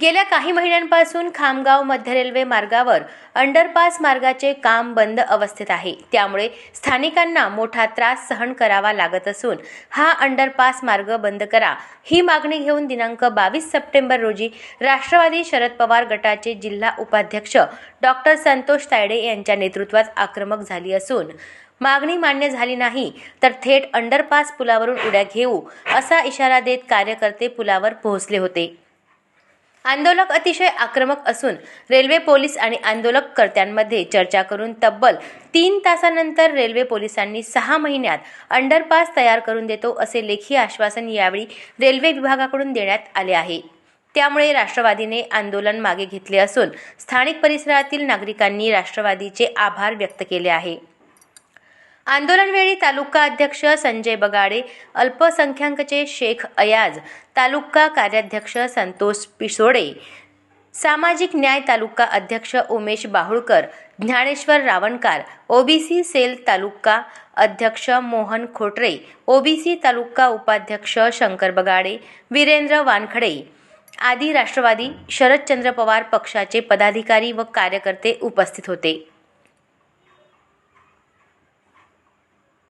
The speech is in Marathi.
गेल्या काही महिन्यांपासून खामगाव मध्य रेल्वे मार्गावर अंडरपास मार्गाचे काम बंद अवस्थेत आहे. त्यामुळे स्थानिकांना मोठा त्रास सहन करावा लागत असून हा अंडरपास मार्ग बंद करा. ही मागणी घेऊन दिनांक बावीस सप्टेंबर रोजी राष्ट्रवादी शरद पवार गटाचे जिल्हा उपाध्यक्ष डॉक्टर संतोष तायडे यांच्या नेतृत्वात आक्रमक झाली असून मागणी मान्य झाली नाही तर थेट अंडरपास पुलावरून उड्या घेऊ असा इशारा देत कार्यकर्ते पुलावर पोहोचले होते. आंदोलक अतिशय आक्रमक असून रेल्वे पोलीस आणि आंदोलककर्त्यांमध्ये चर्चा करून तब्बल तीन तासानंतर रेल्वे पोलिसांनी सहा महिन्यात अंडरपास तयार करून देतो असे लेखी आश्वासन यावेळी रेल्वे विभागाकडून देण्यात आले आहे. त्यामुळे राष्ट्रवादीने आंदोलन मागे घेतले असून स्थानिक परिसरातील नागरिकांनी राष्ट्रवादीचे आभार व्यक्त केले आहे. आंदोलनवेळी तालुका अध्यक्ष संजय बगाडे अल्पसंख्याकचे शेख अयाज तालुका कार्याध्यक्ष संतोष पिसोडे सामाजिक न्याय तालुका अध्यक्ष उमेश बाहुळकर ज्ञानेश्वर रावणकार ओबीसी सेल तालुका अध्यक्ष मोहन खोटरे ओबीसी तालुका उपाध्यक्ष शंकर बगाडे वीरेंद्र वानखडे आदी राष्ट्रवादी शरदचंद्र पवार पक्षाचे पदाधिकारी व कार्यकर्ते उपस्थित होते.